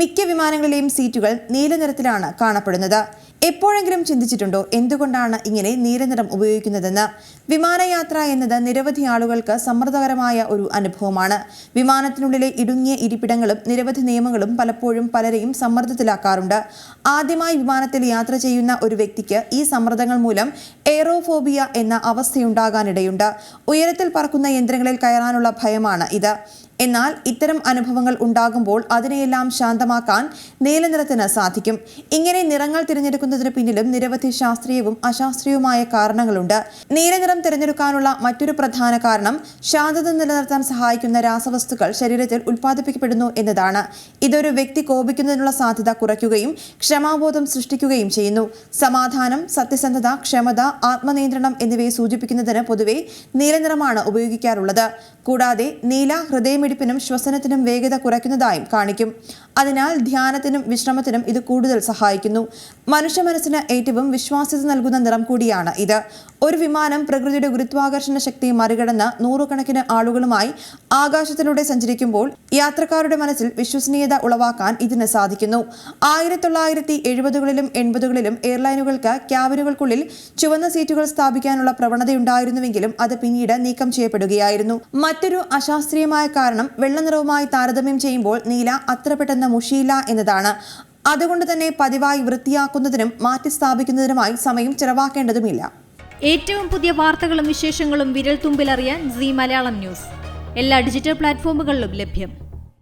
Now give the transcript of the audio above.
മിക്ക വിമാനങ്ങളിലെയും സീറ്റുകൾ നീലനിറത്തിലാണ് കാണപ്പെടുന്നത്. എപ്പോഴെങ്കിലും ചിന്തിച്ചിട്ടുണ്ടോ എന്തുകൊണ്ടാണ് ഇങ്ങനെ നീലനിറം ഉപയോഗിക്കുന്നതെന്ന്? വിമാനയാത്ര എന്നത് നിരവധി ആളുകൾക്ക് സമ്മർദ്ദകരമായ ഒരു അനുഭവമാണ്. വിമാനത്തിനുള്ളിലെ ഇടുങ്ങിയ ഇരിപ്പിടങ്ങളും നിരവധി നിയമങ്ങളും പലപ്പോഴും പലരെയും സമ്മർദ്ദത്തിലാക്കാറുണ്ട്. ആദ്യമായി വിമാനത്തിൽ യാത്ര ചെയ്യുന്ന ഒരു വ്യക്തിക്ക് ഈ സമ്മർദ്ദങ്ങൾ മൂലം എയറോഫോബിയ എന്ന അവസ്ഥയുണ്ടാകാനിടയുണ്ട്. ഉയരത്തിൽ പറക്കുന്ന യന്ത്രങ്ങളിൽ കയറാനുള്ള ഭയമാണ് ഇത്. എന്നാൽ ഇത്തരം അനുഭവങ്ങൾ ഉണ്ടാകുമ്പോൾ അതിനെയെല്ലാം ശാന്തമാക്കാൻ നീലനിറത്തിന് സാധിക്കും. ഇങ്ങനെ നിറങ്ങൾ തിരഞ്ഞെടുക്കുന്നതിന് പിന്നിലും നിരവധി ശാസ്ത്രീയവും അശാസ്ത്രീയവുമായ കാരണങ്ങളുണ്ട്. നീലനിറം തിരഞ്ഞെടുക്കാനുള്ള മറ്റൊരു പ്രധാന കാരണം ശാന്തത നിലനിർത്താൻ സഹായിക്കുന്ന രാസവസ്തുക്കൾ ശരീരത്തിൽ ഉൽപ്പാദിപ്പിക്കപ്പെടുന്നു എന്നതാണ്. ഇതൊരു വ്യക്തി കോപിക്കുന്നതിനുള്ള സാധ്യത കുറയ്ക്കുകയും ക്ഷമാബോധം സൃഷ്ടിക്കുകയും ചെയ്യുന്നു. സമാധാനം സത്യസന്ധത ക്ഷമത ആത്മനിയന്ത്രണം എന്നിവയെ സൂചിപ്പിക്കുന്നതിന് പൊതുവെ നീലനിറമാണ് ഉപയോഗിക്കാറുള്ളത്. കൂടാതെ നീല ഹൃദയമിടിപ്പിനും ശ്വസനത്തിനും വേഗത കുറയ്ക്കുന്നതായും കാണിക്കും. അതിനാൽ ധ്യാനത്തിനും വിശ്രമത്തിനും ഇത് കൂടുതൽ സഹായിക്കുന്നു. മനുഷ്യ മനസ്സിന് ഏറ്റവും വിശ്വാസ്യത നൽകുന്ന നിറം കൂടിയാണ് ഇത്. ഒരു വിമാനം പ്രകൃതിയുടെ ഗുരുത്വാകർഷണ ശക്തി മറികടന്ന് നൂറുകണക്കിന് ആളുകളുമായി ആകാശത്തിലൂടെ സഞ്ചരിക്കുമ്പോൾ യാത്രക്കാരുടെ മനസ്സിൽ വിശ്വസനീയത ഉളവാക്കാൻ ഇതിന് സാധിക്കുന്നു. ആയിരത്തി തൊള്ളായിരത്തി എഴുപതുകളിലും എൺപതുകളിലും എയർലൈനുകൾക്ക് ക്യാബിനുകൾക്കുള്ളിൽ ചുവന്ന സീറ്റുകൾ സ്ഥാപിക്കാനുള്ള പ്രവണതയുണ്ടായിരുന്നുവെങ്കിലും അത് പിന്നീട് നീക്കം ചെയ്യപ്പെടുകയായിരുന്നു. മറ്റൊരു അശാസ്ത്രീയമായ കാരണം വെള്ളനിറവുമായി താരതമ്യം ചെയ്യുമ്പോൾ നീല അത്ര പെട്ടെന്ന് മുഷിയില്ല എന്നതാണ്. അതുകൊണ്ട് തന്നെ പതിവായി വൃത്തിയാക്കുന്നതിനും മാറ്റി സ്ഥാപിക്കുന്നതിനുമായി സമയം ചെലവാക്കേണ്ടതുമില്ല. ഏറ്റവും പുതിയ വാർത്തകളും വിശേഷങ്ങളും വിരൽ തുമ്പിലറിയാൻ സി മലയാളം ന്യൂസ്. എല്ലാ ഡിജിറ്റൽ പ്ലാറ്റ്ഫോമുകളിലും ലഭ്യം.